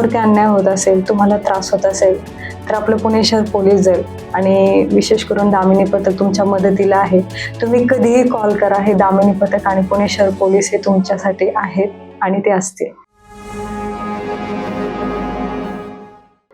तुमच्यावरती अन्याय होत असेल तुम्हाला त्रास होत असेल तर आपलं पुणे शहर पोलीस दल आणि विशेष करून दामिनी पथक तुमच्या मदतीला आहे. तुम्ही कधीही कॉल करा हे दामिनी पथक आणि पुणे शहर पोलीस हे तुमच्यासाठी आहेत आणि ते असतील.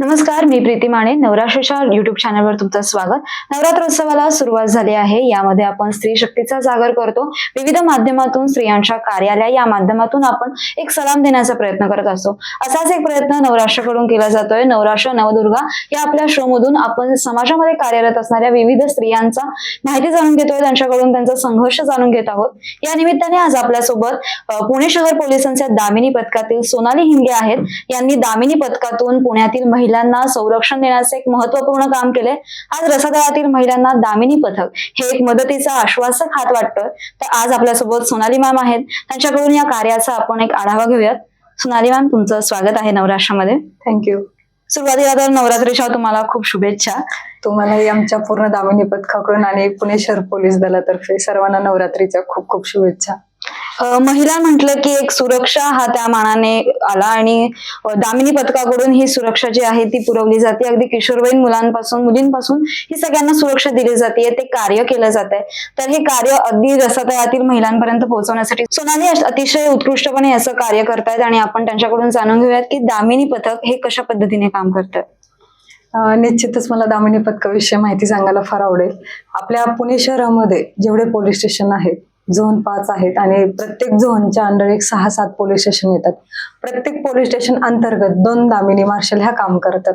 नमस्कार मी प्रीती माने. नवराष्ट्राच्या युट्यूब चॅनलवर तुमचं स्वागत. नवरात्रोत्सवाला सुरुवात झाली आहे. यामध्ये आपण स्त्री शक्तीचा जागर करतो. विविध माध्यमातून स्त्रियांच्या कार्यालय या माध्यमातून आपण एक सलाम देण्याचा प्रयत्न करत असतो. असाच एक प्रयत्न नवराष्ट्राकडून केला जातोय. नवराष्ट्र नवदुर्गा या आपल्या शो मधून आपण समाजामध्ये कार्यरत असणाऱ्या विविध स्त्रियांचा माहिती जाणून घेतोय. त्यांच्याकडून त्यांचा संघर्ष जाणून घेत आहोत. या निमित्ताने आज आपल्यासोबत पुणे शहर पोलिसांच्या दामिनी पथकातील सोनाली हिंगे आहेत. यांनी दामिनी पथकातून पुण्यातील महिलांना संरक्षण देण्याचे एक महत्त्वपूर्ण काम केले आज रसातळातील महिलांना दामिनी पथक हे एक मदतीचा आश्वासक हात वाटतोय. तर आज आपल्यासोबत सोनाली मॅम आहेत. त्यांच्याकडून या कार्याचा आपण एक आढावा घेऊयात. सोनाली मॅम तुमचं स्वागत आहे नवराष्ट्रामध्ये. थँक्यू सुरुवातीला तर नवरात्रीच्या तुम्हाला खूप शुभेच्छा. तुम्हालाही आमच्या पूर्ण दामिनी पथकाकडून आणि पुणे शहर पोलीस दलातर्फे सर्वांना नवरात्रीच्या खूप खूप शुभेच्छा. महिला म्हटलं की एक सुरक्षा हा त्या मानाने आला आणि दामिनी पथकाकडून ही सुरक्षा जी आहे ती पुरवली जाते. अगदी किशोरवयीन मुलांपासून मुलींपासून ही सगळ्यांना सुरक्षा दिली जाते. ते कार्य केलं जात आहे तर हे कार्य अगदी रसातळातील महिलांपर्यंत पोहोचवण्यासाठी सोनाली अतिशय उत्कृष्टपणे असं कार्य करतायत आणि आपण त्यांच्याकडून जाणून घेऊयात की दामिनी पथक हे कशा पद्धतीने काम करतात निश्चितच मला दामिनी पथकाविषयी माहिती सांगायला फार आवडेल. आपल्या पुणे शहरामध्ये जेवढे पोलीस स्टेशन आहेत झोन पाच आहेत आणि प्रत्येक झोनच्या अंडर एक सहा सात पोलीस स्टेशन येतात. प्रत्येक पोलीस स्टेशन अंतर्गत दोन दामिनी मार्शल ह्या काम करतात.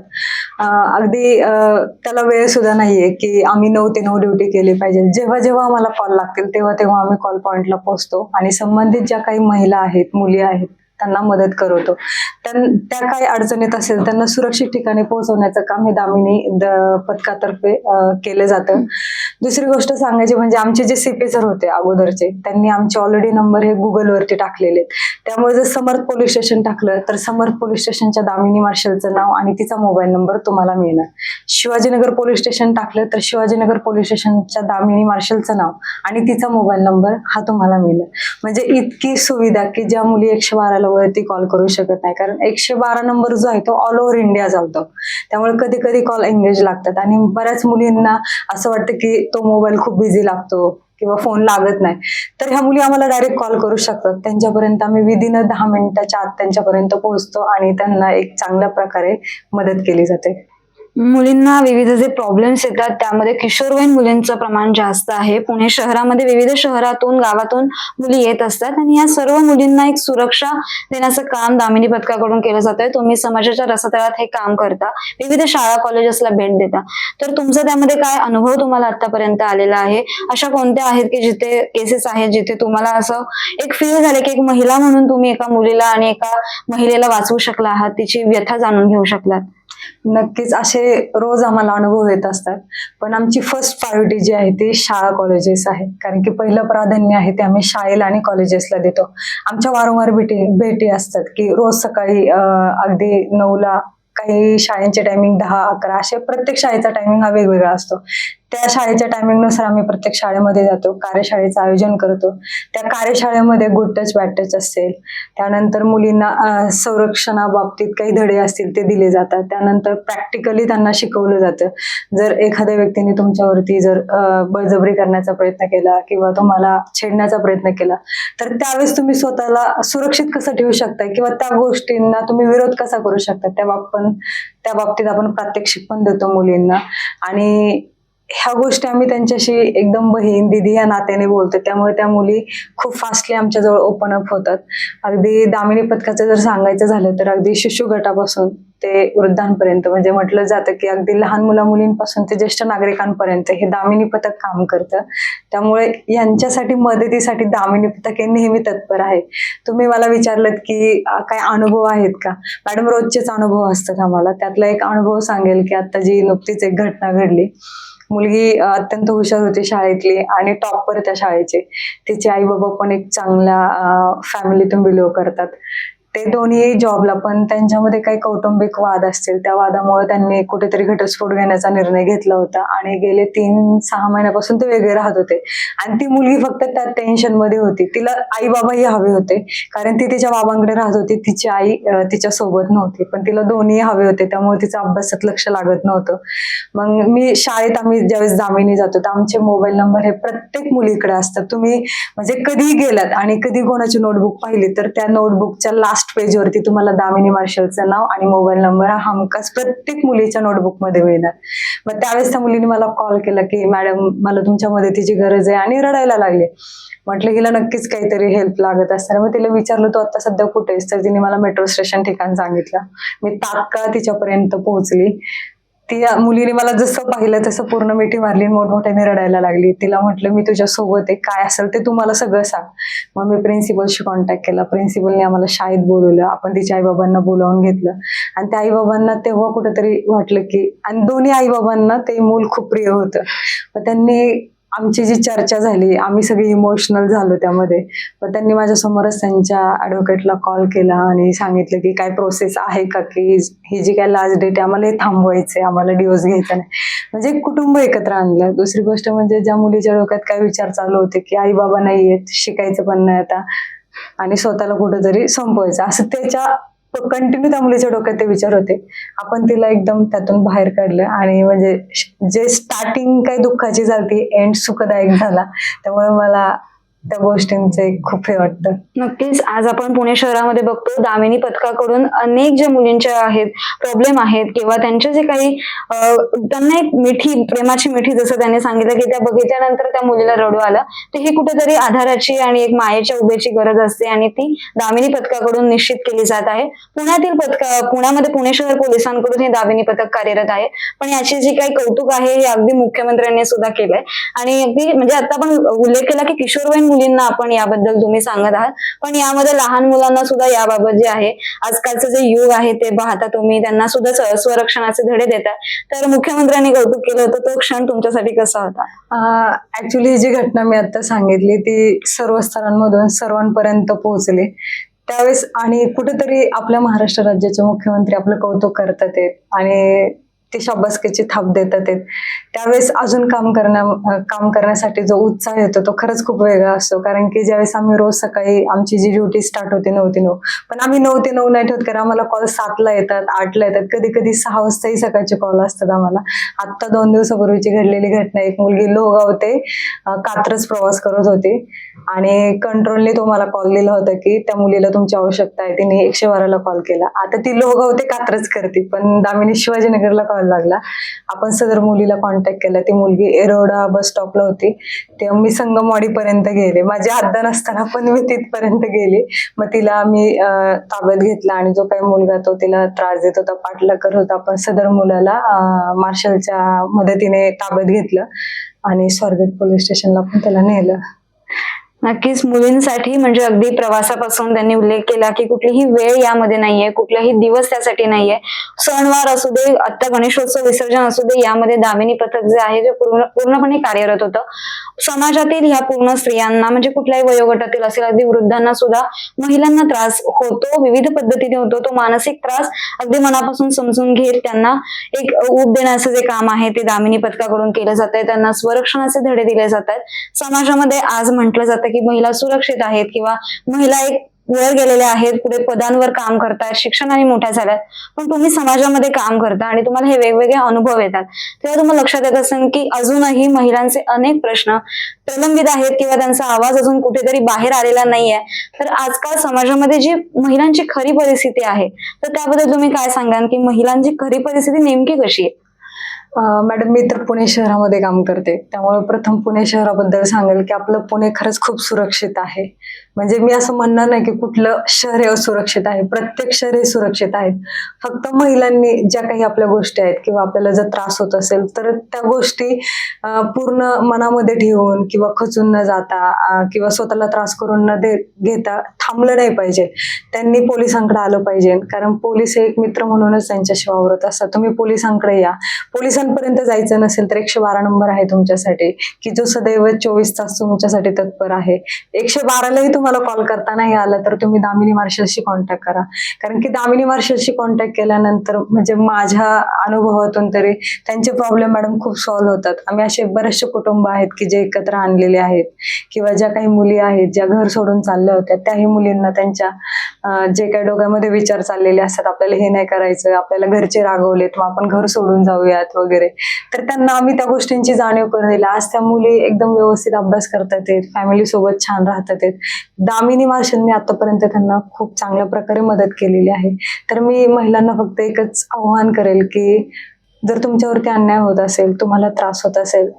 अगदी त्याला वेळ सुद्धा नाहीये की आम्ही नऊ ते नऊ ड्युटी केली पाहिजे. जेव्हा जेव्हा आम्हाला कॉल लागतील तेव्हा तेव्हा आम्ही कॉल पॉईंटला पोहोचतो. आणि संबंधित ज्या काही महिला आहेत मुली आहेत त्यांना मदत करवतो त्या काही अडचणीत असेल त्यांना सुरक्षित ठिकाणी पोहोचवण्याचं काम हे दामिनी द- पथकातर्फे केलं जातं. दुसरी गोष्ट सांगायची म्हणजे आमचे जे सीपीसर होते अगोदरचे त्यांनी आमचे ऑलरेडी नंबर हे गुगलवरती टाकलेले आहेत. त्यामुळे जर समर्थ पोलीस स्टेशन टाकलं तर समर्थ पोलीस स्टेशनच्या दामिनी मार्शलचं नाव आणि तिचा मोबाईल नंबर तुम्हाला मिळणार. शिवाजीनगर पोलीस स्टेशन टाकलं तर शिवाजीनगर पोलीस स्टेशनच्या दामिनी मार्शलचं नाव आणि तिचा मोबाईल नंबर हा तुम्हाला मिळणार. म्हणजे इतकी सुविधा की ज्या मुली एकशे बाराला वरती कॉल करू शकत नाही. कारण एकशे बारा नंबर जो आहे तो ऑल ओव्हर इंडिया चालतो. त्यामुळे कधी कधी कॉल एंगेज लागतात. आणि बऱ्याच मुलींना असं वाटतं की तो मोबाईल खूप बिझी लागतो किंवा फोन लागत नाही. तर ह्या मुली आम्हाला डायरेक्ट कॉल करू शकतात. त्यांच्यापर्यंत आम्ही विदिन दहा मिनिटाच्या आत त्यांच्यापर्यंत पोहोचतो आणि त्यांना एक चांगल्या प्रकारे मदत केली जाते. मुलींना विविध जे प्रॉब्लेम्स येतात त्यामध्ये किशोरवयीन मुलींचं प्रमाण जास्त आहे. पुणे शहरामध्ये विविध शहरातून गावातून मुली येत असतात आणि या सर्व मुलींना एक सुरक्षा देण्याचं काम दामिनी पथकाकडून केलं जातंय. तुम्ही समाजाच्या रसातळात हे काम करता. विविध शाळा कॉलेजेसला भेट देता. तर तुमचा त्यामध्ये काय अनुभव तुम्हाला आतापर्यंत आलेला आहे? अशा कोणत्या आहेत की जिथे केसेस आहेत जिथे तुम्हाला असं एक फील झालं की एक महिला म्हणून तुम्ही एका मुलीला आणि एका महिलेला वाचवू शकला आहात? तिची व्यथा जाणून घेऊ शकलात. नक्कीच. असे रोज आम्हाला अनुभव येत असतात. पण आमची फर्स्ट प्रायोरिटी जी आहे ती शाळा कॉलेजेस आहे. कारण की पहिलं प्राधान्य आहे ते आम्ही शाळेला आणि कॉलेजेसला देतो. आमच्या वारंवार भेटी भेटी असतात की रोज सकाळी अगदी नऊला काही शाळेंचे टायमिंग दहा अकरा असे प्रत्येक शाळेचा टायमिंग हा वेगवेगळा असतो. त्या शाळेच्या टायमिंगनुसार आम्ही प्रत्येक शाळेमध्ये जातो कार्यशाळेचं आयोजन करतो. त्या कार्यशाळेमध्ये गुड टच बॅड टच असेल. त्यानंतर मुलींना संरक्षणा संरक्षणाबाबतीत काही धडे असतील ते दिले जातात. त्यानंतर प्रॅक्टिकली त्यांना शिकवलं जातं. जर एखाद्या व्यक्तीने तुमच्यावरती जर बळजबरी करण्याचा प्रयत्न केला किंवा तुम्हाला छेडण्याचा प्रयत्न केला तर त्यावेळेस तुम्ही स्वतःला सुरक्षित कसं ठेवू शकता किंवा त्या गोष्टींना तुम्ही विरोध कसा करू शकता? त्या बाबत त्या बाबतीत आपण प्रात्यक्षिक पण देतो मुलींना. आणि ह्या गोष्टी आम्ही त्यांच्याशी एकदम बहीण दिदी या नात्याने बोलतो. त्यामुळे त्या मुली खूप फास्टली आमच्याजवळ ओपन अप होतात. अगदी दामिनी पथकाचं जर सांगायचं झालं तर अगदी शिशु गटापासून ते वृद्धांपर्यंत म्हणजे म्हटलं जातं की अगदी लहान मुला मुलींपासून ते ज्येष्ठ नागरिकांपर्यंत हे दामिनी पथक काम करतं. त्यामुळे यांच्यासाठी मदतीसाठी दामिनी पथक हे नेहमी तत्पर आहे. तुम्ही मला विचारलं की काय अनुभव आहेत का? मॅडम रोजचेच अनुभव असतात आम्हाला. त्यातला एक अनुभव सांगेल की आता जी नुकतीच एक घटना घडली. मुलगी अत्यंत हुशार होती शाळेतली आणि टॉपर त्या शाळेचे. तिचे आई बाबा पण एक चांगल्या फॅमिलीतून बिलॉंग करतात. ते दोन्ही जॉबला पण त्यांच्यामध्ये काही कौटुंबिक वाद असतील. त्या वादामुळे त्यांनी कुठेतरी घटस्फोट घेण्याचा निर्णय घेतला होता आणि गेले तीन सहा महिन्यापासून ते वेगळे राहत होते. आणि ती मुलगी फक्त त्या टेन्शनमध्ये होती. तिला आई बाबाही हवे होते. कारण ती तिच्या बाबांकडे राहत होती. तिची आई तिच्या सोबत नव्हती. पण तिला दोन्ही हवे होते. त्यामुळे तिचं अभ्यासात लक्ष लागत नव्हतं. मग मी शाळेत आम्ही ज्यावेळेस दामिनी जातो तर आमचे मोबाईल नंबर हे प्रत्येक मुलीकडे असतात. तुम्ही म्हणजे कधीही गेलात आणि कधी कोणाची नोटबुक पाहिली तर त्या नोटबुकच्या लास्ट पेजवरती तुम्हाला दामिनी मार्शलचं नाव आणि मोबाईल नंबर हा हमखास प्रत्येक मुलीच्या नोटबुकमध्ये मिळणार. मग त्यावेळेस त्या मुलीने मला कॉल केला की मॅडम मला तुमच्या मदतीची गरज आहे आणि रडायला लागले. म्हटलं हिला नक्कीच काहीतरी हेल्प लागत असताना मग तिला विचारलं तू आता सध्या कुठे आहेस? तर तिने मला मेट्रो स्टेशन ठिकाण सांगितलं. मी तात्काळ तिच्यापर्यंत पोहोचली. ती मुलीने मला जसं पाहिलं तसं पूर्ण मिठी मारली मोठमोठ्याने रडायला लागली. तिला म्हटलं मी तुझ्या सोबत आहे काय असेल ते तू मला सगळं सांग. मग मी प्रिन्सिपलशी कॉन्टॅक्ट केला. प्रिन्सिपलने आम्हाला शाळेत बोलवलं. आपण तिच्या आईबाबांना बोलावून घेतलं. आणि त्या आईबाबांना तेव्हा कुठेतरी वाटलं की आणि दोन्ही आईबाबांना ते मूल खूप प्रिय होतं. मग त्यांनी आमची जी चर्चा झाली आम्ही सगळे इमोशनल झालो त्यामध्ये. पण त्यांनी माझ्यासमोरच त्यांच्या ॲडव्होकेटला कॉल केला आणि सांगितलं की काय प्रोसेस आहे का की ही जी काय लास्ट डेट आहे आम्हाला हे थांबवायचं आम्हाला डिवोर्स घ्यायचा नाही. म्हणजे कुटुंब एकत्र आणलं. दुसरी गोष्ट म्हणजे ज्या मुलीच्या डोक्यात काय विचार चालू होते की आई बाबा नाही आहेत शिकायचं पण नाही आता आणि स्वतःला कुठंतरी संपवायचं. असं त्याच्या कंटिन्यू त्या मुलीच्या डोक्यात ते विचार होते. आपण तिला एकदम त्यातून बाहेर काढलं आणि म्हणजे जे स्टार्टिंग काही दुःखाची झाली एंड सुखदायक झाला. त्यामुळे मला त्या गोष्टींचे खूप हे वाटतं. नक्कीच. आज आपण पुणे शहरामध्ये बघतो दामिनी पथकाकडून अनेक ज्या मुलींच्या आहेत प्रॉब्लेम आहेत किंवा त्यांचे जे काही त्यांना एक मिठी प्रेमाची मिठी जसं त्यांनी सांगितलं की त्या बघितल्यानंतर त्या मुलीला रडू आलं तर ही कुठेतरी आधाराची आणि एक मायेच्या उभेची गरज असते आणि ती दामिनी पथकाकडून निश्चित केली जात आहे. पुण्यातील पथक पुण्यामध्ये पुणे शहर पोलिसांकडून हे दामिनी पथक कार्यरत आहे. पण याची जी काही कौतुक आहे हे अगदी मुख्यमंत्र्यांनी सुद्धा केलंय. आणि अगदी म्हणजे आता आपण उल्लेख केला की किशोरवयीन मुलींना आपण याबद्दल तुम्ही सांगत आहात. पण यामध्ये लहान मुलांना सुद्धा याबाबत जे आहे आजकालचं जे युग आहे ते पाहता तुम्ही त्यांना सुद्धा स्वरक्षणाचे धडे देतात. तर मुख्यमंत्र्यांनी कौतुक केलं होतं तो क्षण तुमच्यासाठी कसा होता? ऍक्च्युली जी घटना मी आता सांगितली ती सर्व स्तरांमधून सर्वांपर्यंत पोहोचली. त्यावेळेस आणि कुठेतरी आपल्या महाराष्ट्र राज्याचे मुख्यमंत्री आपलं कौतुक करतात आणि ते शाबासकीची थाप देतात आहेत त्यावेळेस अजून काम करण्या काम करण्यासाठी जो उत्साह येतो तो खरंच खूप वेगळा असतो. कारण की ज्यावेळेस आम्ही रोज सकाळी आमची जी ड्युटी स्टार्ट होते नऊ ते नऊ पण आम्ही नऊ ते नऊ नाही ठेवत कारण आम्हाला कॉल सातला येतात आठला येतात. कधी कधी सहा वाजताही सकाळचे कॉल असतात आम्हाला. आत्ता दोन दिवसापूर्वीची घडलेली घटना एक मुलगी लोहगाव ते कात्रच प्रवास करत होती आणि कंट्रोलने तो मला कॉल दिला होता की त्या मुलीला तुमची आवश्यकता आहे तिने एकशे बाराला कॉल केला. आता ती लोहगाव ते कात्रच करते पण दामिनी शिवाजीनगरला कॉल लागला. आपण सदर मुलीला कॉन्टॅक्ट केला. ती मुलगी एरोडा बस स्टॉपला होती. तेव्हा मी संगमवाडीपर्यंत गेले. माझ्या हद्द नसताना पण मी तिथपर्यंत गेले. मग तिला मी ताब्यात घेतला आणि जो काही मुलगा तो तिला त्रास देत होता पाठला करत होता आपण सदर मुलाला मार्शलच्या मदतीने ताब्यात घेतलं आणि स्वारगेट पोलीस स्टेशनला पण त्याला नेलं. नक्कीच मुलींसाठी म्हणजे अगदी प्रवासापासून त्यांनी उल्लेख केला की कुठलीही वेळ यामध्ये नाहीये कुठलाही दिवस त्यासाठी नाहीये. सणवार असू दे आता गणेशोत्सव विसर्जन असू दे यामध्ये दामिनी पथक जे आहे जे पूर्ण पूर्णपणे कार्यरत होतं. समाजातील ह्या पूर्ण स्त्रियांना म्हणजे कुठल्याही वयोगटातील असेल अगदी वृद्धांना सुद्धा महिलांना त्रास होतो विविध पद्धतीने होतो तो मानसिक त्रास अगदी मनापासून समजून घेत त्यांना एक ऊब देण्याचं जे काम आहे ते दामिनी पथकाकडून केलं जात आहे त्यांना स्वरक्षणाचे धडे दिले जात आहेत समाजामध्ये आज म्हटलं जातं की महिला सुरक्षित आहेत किंवा महिला एक वर गेलेले आहेत पुढे पदांवर काम करतायत शिक्षणाने मोठ्या झाल्यात. पण तुम्ही समाजामध्ये काम करता आणि तुम्हाला हे वेगवेगळे अनुभव येतात. तेव्हा तुम्हाला लक्षात येत असेल की अजूनही महिलांचे अनेक प्रश्न प्रलंबित आहेत किंवा त्यांचा आवाज अजून कुठेतरी बाहेर आलेला नाहीये. तर आजकाल समाजामध्ये जी महिलांची खरी परिस्थिती आहे तर त्याबद्दल तुम्ही काय सांगाल की महिलांची खरी परिस्थिती नेमकी कशी आहे? मॅडम मी तर पुणे शहरामध्ये काम करते. त्यामुळे प्रथम पुणे शहराबद्दल सांगेल की आपलं पुणे खरंच खूप सुरक्षित आहे. म्हणजे मी असं म्हणणार नाही की कुठलं शहर हे असुरक्षित आहे. प्रत्येक शहर हे सुरक्षित आहेत. फक्त महिलांनी ज्या काही आपल्या गोष्टी आहेत किंवा आपल्याला जर त्रास होत असेल तर त्या गोष्टी पूर्ण मनामध्ये ठेवून किंवा खचून न जाता किंवा स्वतःला त्रास करून न दे घेता थांबलं नाही पाहिजे. त्यांनी पोलिसांकडे आलं पाहिजे. कारण पोलीस हे एक मित्र म्हणूनच त्यांच्याशी वावरत असतात. तुम्ही पोलिसांकडे या. पोलीस पोलिसांपर्यंत जायचं नसेल तर एकशे बारा नंबर आहे तुमच्यासाठी. की जो सदैव चोवीस तास तुमच्यासाठी तत्पर आहे. एकशे बारालाही तुम्हाला कॉल करता नाही आला तर तुम्ही दामिनी मार्शलशी कॉन्टॅक्ट करा. कारण की दामिनी मार्शलशी कॉन्टॅक्ट केल्यानंतर म्हणजे माझ्या अनुभवातून तरी त्यांचे प्रॉब्लेम मॅडम खूप सॉल्व्ह होतात. आम्ही असे बरेचसे कुटुंब आहेत की जे एकत्र आणलेले आहेत. किंवा ज्या काही मुली आहेत ज्या घर सोडून चालल्या होत्या त्याही मुलींना त्यांच्या जे काही डोक्यामध्ये विचार चाललेले असतात आपल्याला हे नाही करायचं आपल्याला घरचे रागवलेत मग आपण घर सोडून जाऊयात वगैरे. तर त्यांना आम्ही त्या गोष्टींची जाणीव करून दिली. आज त्या मुली एकदम व्यवस्थित अभ्यास करतात आहेत फॅमिली सोबत छान राहतात. आहेत दामिनी माशांनी आतापर्यंत त्यांना खूप चांगल्या प्रकारे मदत केलेली आहे. तर मी महिलांना फक्त एकच आव्हान करेल की जर तुमच्यावरती अन्याय होत असेल तुम्हाला त्रास होत असेल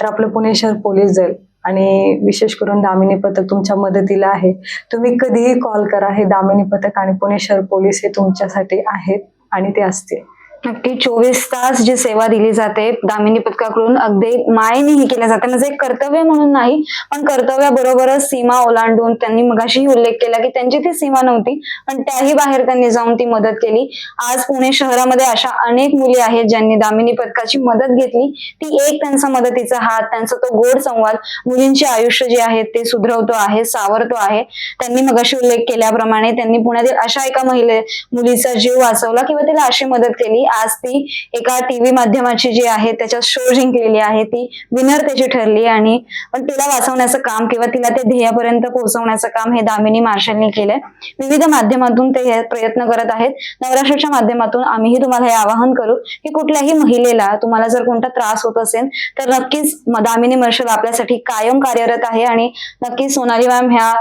तर आपलं पुणे शहर पोलीस जाईल. आणि विशेष करून दामिनी पथक तुमच्या मदतीला आहे. तुम्ही कधीही कॉल करा. हे दामिनी पथक आणि पुणे शहर पोलीस हे तुमच्यासाठी आहेत आणि ते असतील. नक्की चोवीस तास जी सेवा दिली जाते दामिनी पथकाकडून अगदी मायनेही केल्या जाते म्हणजे एक कर्तव्य म्हणून नाही पण कर्तव्याबरोबरच सीमा ओलांडून त्यांनी मगाशीही उल्लेख केला की त्यांची ती सीमा नव्हती पण त्याही बाहेर त्यांनी जाऊन ती मदत केली. आज पुणे शहरामध्ये अशा अनेक मुली आहेत ज्यांनी दामिनी पथकाची मदत घेतली. ती एक त्यांचा मदतीचा हात त्यांचा तो गोड संवाद मुलींचे आयुष्य जे आहे ते सुधरवतो आहे सावरतो आहे. त्यांनी मगाशी उल्लेख केल्याप्रमाणे त्यांनी पुण्यातील अशा एका महिले मुलीचा जीव वाचवला किंवा तिला अशी मदत केली. आज ती एका टीव्ही माध्यमाची जी आहे त्याच्यात शो जिंकलेली आहे ती विनर त्याची ठरली आणि पण तिला वाचवण्याचं काम किंवा तिला ते ध्येयापर्यंत पोहोचवण्याचं काम हे दामिनी मार्शलनी केलंय. विविध माध्यमातून ते प्रयत्न करत आहेत. नवराष्ट्राच्या माध्यमातून आम्हीही तुम्हाला हे आवाहन करू की कुठल्याही महिलेला तुम्हाला जर कोणता त्रास होत असेल तर नक्कीच दामिनी मार्शल आपल्यासाठी कायम कार्यरत आहे आणि नक्कीच सोनाली मॅम ह्या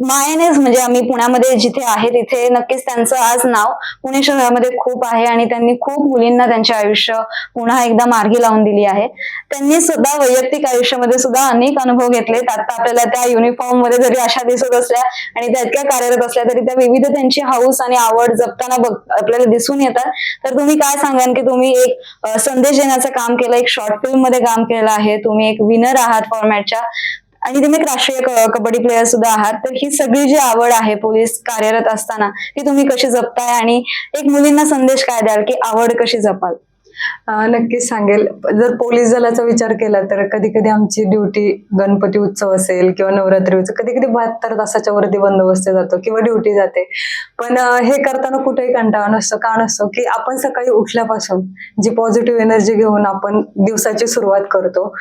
मायनेच म्हणजे आम्ही पुण्यामध्ये जिथे आहे तिथे नक्कीच त्यांचं आज नाव पुणे शहरामध्ये खूप आहे आणि त्यांनी खूप मुलींना त्यांचे आयुष्य पुन्हा एकदा मार्गी लावून दिली आहे. त्यांनी सुद्धा वैयक्तिक आयुष्यामध्ये सुद्धा अनेक अनुभव घेतलेत आता आपल्याला त्या युनिफॉर्ममध्ये जरी अशा दिसत असल्या आणि त्या इतक्या कार्यरत असल्या तरी त्या विविध त्यांची हाऊस आणि आवड जपताना बघ आपल्याला दिसून येतात. तर तुम्ही काय सांगाल की तुम्ही एक संदेश देण्याचं काम केलं एक शॉर्ट फिल्ममध्ये काम केलं आहे. तुम्ही एक विनर आहात फॉर्मॅटच्या आणि तुम्ही एक राष्ट्रीय कबड्डी प्लेअर सुद्धा आहात तर ही सगळी जी आवड आहे पोलीस कार्यरत असताना ती तुम्ही कशी जपताय? आणि एक मुलींना संदेश काय द्याल की आवड कशी जपाल? नक्कीच सांगेल. जर पोलीस दलाचा विचार केला तर कधी कधी आमची ड्युटी गणपती उत्सव असेल किंवा नवरात्री उत्सव कधी कधी बहात्तर तासाच्या वरती बंदोबस्त जातो किंवा ड्युटी जाते. पण हे करताना कुठेही कंटाळा नसतो का नसतो की आपण सकाळी उठल्यापासून जी पॉझिटिव्ह एनर्जी घेऊन आपण दिवसाची सुरुवात करतो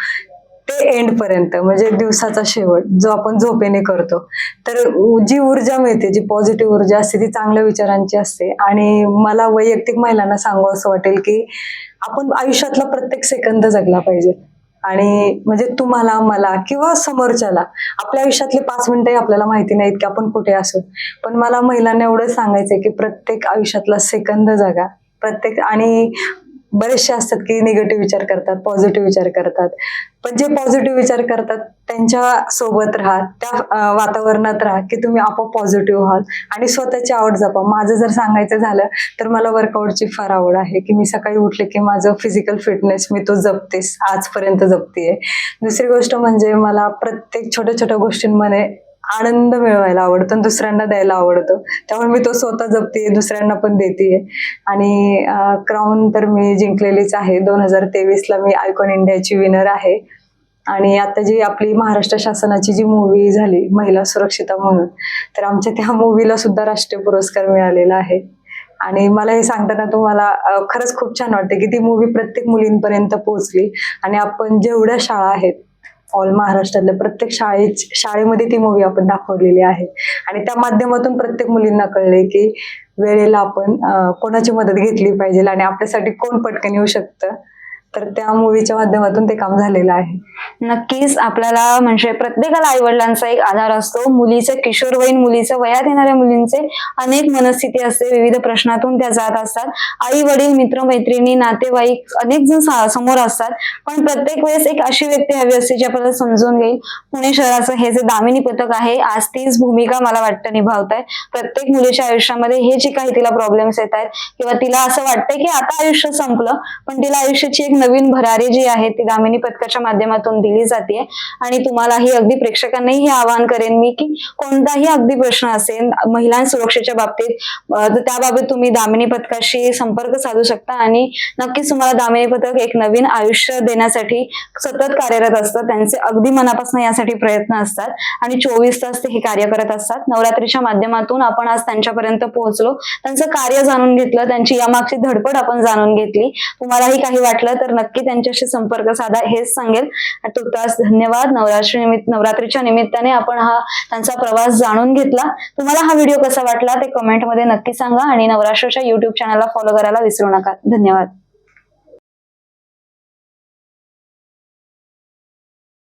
ते एंड पर्यंत म्हणजे दिवसाचा शेवट जो आपण झोपेने करतो. तर जी ऊर्जा मिळते जी पॉझिटिव्ह ऊर्जा असते ती चांगल्या विचारांची असते. आणि मला वैयक्तिक महिलांना सांगू असं वाटेल की आपण आयुष्यातला प्रत्येक सेकंद जगला पाहिजे. आणि म्हणजे तुम्हाला मला किंवा समोरच्याला आपल्या आयुष्यातले पाच मिनिटंही आपल्याला माहिती नाहीत की आपण कुठे असू. पण मला महिलांना एवढं सांगायचंय की प्रत्येक आयुष्यातला सेकंद जगा. प्रत्येक आणि बरेचसे असतात की निगेटिव्ह विचार करतात पॉझिटिव्ह विचार करतात. पण जे पॉझिटिव्ह विचार करतात त्यांच्यासोबत राहा त्या वातावरणात राहा की तुम्ही आपोआप पॉझिटिव्ह व्हाल आणि स्वतःची आवड जपा. माझं जर सांगायचं झालं तर मला वर्कआउटची फार आवड आहे की मी सकाळी उठले की माझं फिजिकल फिटनेस मी तो जपतेस आजपर्यंत जपतेय. दुसरी गोष्ट म्हणजे मला प्रत्येक छोट्या छोट्या गोष्टींमध्ये आनंद मिळवायला आवडतो आणि दुसऱ्यांना द्यायला आवडतं. त्यामुळे मी तो स्वतः जपते दुसऱ्यांना पण देते आणि क्राऊन तर मी जिंकलेलीच आहे. दोन हजार तेवीसला मी आयकॉन इंडियाची विनर आहे. आणि आता जी आपली महाराष्ट्र शासनाची जी मूवी झाली महिला सुरक्षिता म्हणून तर आमच्या त्या मूवीला सुद्धा राष्ट्रीय पुरस्कार मिळालेला आहे. आणि मला हे सांगताना तुम्हाला खरंच खूप छान वाटते की ती मूवी प्रत्येक मुलींपर्यंत पोहोचली. आणि आपण जेवढ्या शाळा आहेत ऑल महाराष्ट्रातल्या प्रत्येक शाळेत शाळेमध्ये ती मूवी आपण दाखवलेली आहे. आणि त्या माध्यमातून प्रत्येक मुलींना कळले की वेळेला आपण कोणाची मदत घेतली पाहिजे आणि आपल्यासाठी कोण पटकन येऊ शकतं. तर त्या मूवीच्या माध्यमातून ते काम झालेलं आहे. नक्कीच आपल्याला म्हणजे प्रत्येकाला आई वडिलांचा एक आधार असतो. मुलीचे किशोरवयीन मुलीच्या वयात येणाऱ्या मुलींचे अनेक मनस्थिती असते. विविध प्रश्नातून त्या जात असतात. आई वडील मित्रमैत्रिणी नातेवाईक अनेक जण समोर असतात. पण प्रत्येक वेळेस एक अशी व्यक्ती हवी असते जी आपल्याला समजून घेईल. पुणे शहराचं हे जे दामिनी पथक आहे आज तीच भूमिका मला वाटतं निभावत आहे प्रत्येक मुलीच्या आयुष्यामध्ये हे जे काही तिला प्रॉब्लेम्स येत आहेत किंवा तिला असं वाटतंय की आता आयुष्य संपलं पण तिला आयुष्याची एक नवीन भरारी जी आहे ती दामिनी पथकाच्या माध्यमातून दिली जाते आणि तुम्हालाही अगदी प्रेक्षकांनाही हे आवाहन करेन मी की कोणताही अगदी प्रश्न असेल महिला सुरक्षेच्या बाबतीत तर त्याबाबत तुम्ही दामिनी पथकाशी संपर्क साधू शकता आणि नक्कीच तुम्हाला दामिनी पथक एक नवीन आयुष्य देण्यासाठी सतत कार्यरत असतं त्यांचे अगदी मनापासून यासाठी प्रयत्न असतात आणि चोवीस तास ते हे कार्य करत असतात. नवरात्रीच्या माध्यमातून आपण आज त्यांच्यापर्यंत पोहोचलो. त्यांचं कार्य जाणून घेतलं. त्यांची यामागची धडपड आपण जाणून घेतली. तुम्हालाही काही वाटलं तर नक्की त्यांच्याशी संपर्क साधा हेच सांगेल. तुर्तास धन्यवाद. नवरात्री निमित्त नवरात्रीच्या निमित्ताने आपण हा त्यांचा प्रवास जाणून घेतला. तुम्हाला हा व्हिडिओ कसा वाटला ते कमेंटमध्ये नक्की सांगा आणि नवराष्ट्रच्या युट्यूब चॅनलला फॉलो करायला विसरू नका. धन्यवाद.